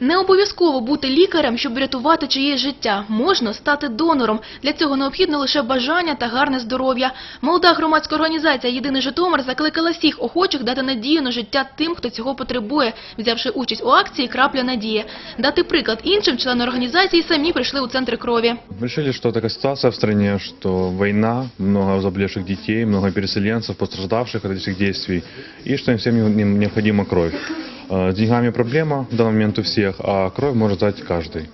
Не обов'язково бути лікарем, щоб врятувати чиєсь життя. Можна стати донором. Для цього необхідно лише бажання та гарне здоров'я. Молода громадська організація «Єдиний Житомир» закликала всіх охочих дати надію на життя тим, хто цього потребує, взявши участь у акції «Крапля надії». Дати приклад іншим члени організації самі прийшли у центри крові. Решили, что такая ситуация в стране, что война, много заболевших детей, много переселенцев, пострадавших от этих действий, и что им всем не- не- необходима кровь. Э, С деньгами проблема в данный момент у всех, а кровь может дать каждый.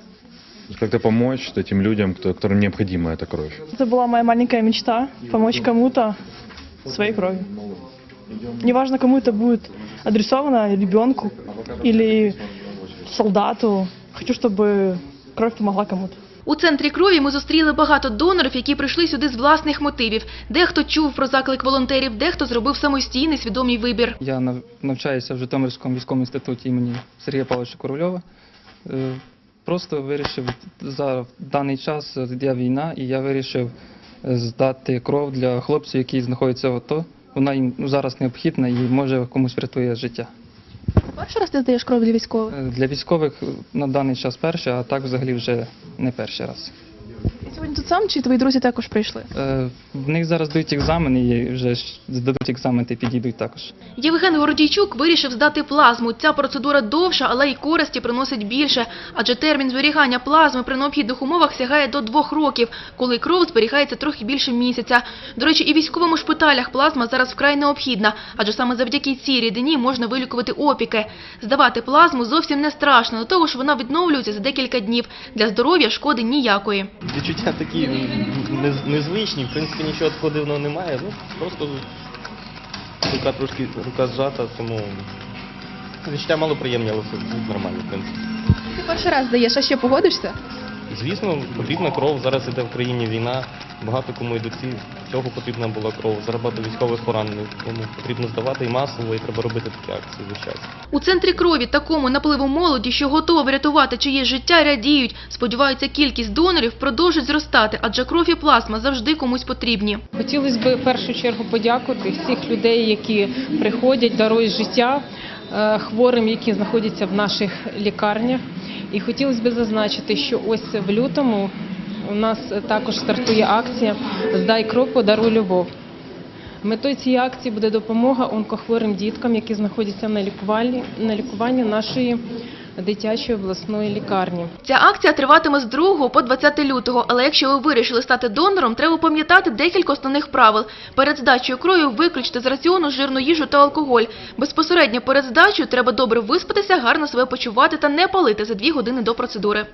Как-то помочь этим людям, которым необходима эта кровь. Это была моя маленькая мечта – помочь кому-то своей кровью. Неважно, кому это будет адресовано, ребенку или солдату. Хочу, чтобы кровь помогла кому-то. У центрі крові ми зустріли багато донорів, які прийшли сюди з власних мотивів. Дехто чув про заклик волонтерів, дехто зробив самостійний свідомий вибір. Я навчаюся в Житомирському військовому інституті імені Сергія Павловича Корольова. Е, Просто вирішив за даний час йде війна, і я вирішив е, здати кров для хлопців, які знаходяться в АТО. Вона їм зараз необхідна і може комусь врятує життя. Перший раз ти здаєш кров для військових? Е, Для військових на даний час перше, а так взагалі вже не перший раз. Ти сьогодні тут сам чи твої друзі також прийшли? Е, В них зараз дають екзамени і вже ж здадуть екзамен і підійдуть також. Євген Гордійчук вирішив здати плазму. Ця процедура довша, але й користі приносить більше. Адже термін зберігання плазми при необхідних умовах сягає до двох років, коли кров зберігається трохи більше місяця. До речі, і в військовому шпиталях плазма зараз вкрай необхідна, адже саме завдяки цій рідині можна вилікувати опіки. Здавати плазму зовсім не страшно, до того ж вона відновлюється за декілька днів. Для здоров'я шкоди ніякої. Відчуття такі нез- незвичні, в принципі нічого такого дивного немає. Ну, просто рука трошки рука зжата, тому відчуття малоприємні, але все нормально, в принципі. Ти перший раз даєш, а ще погодишся? Звісно, потрібна кров. Зараз іде в країні війна. Багато кому йдуть ці цього потрібна була кров. Зараз багато військових поранених. Тому потрібно здавати і масово, і треба робити такі акції весь час. У центрі крові такому напливу молоді, що готова врятувати чиєсь життя, радіють. Сподіваються, кількість донорів продовжить зростати, адже кров і плазма завжди комусь потрібні. Хотілося б в першу чергу подякувати всіх людей, які приходять, дарують життя е, хворим, які знаходяться в наших лікарнях. І хотілося б зазначити, що ось в лютому у нас також стартує акція Здай кров, подаруй любов. Метою цієї акції буде допомога онкохворим діткам, які знаходяться на лікуванні, на лікуванні нашої дитячої обласної лікарні. Ця акція триватиме з 2 по 20 лютого, але якщо ви вирішили стати донором, треба пам'ятати декілька основних правил. Перед здачею крові виключте з раціону жирну їжу та алкоголь. Безпосередньо перед здачею треба добре виспатися, гарно себе почувати та не палити за 2 години до процедури.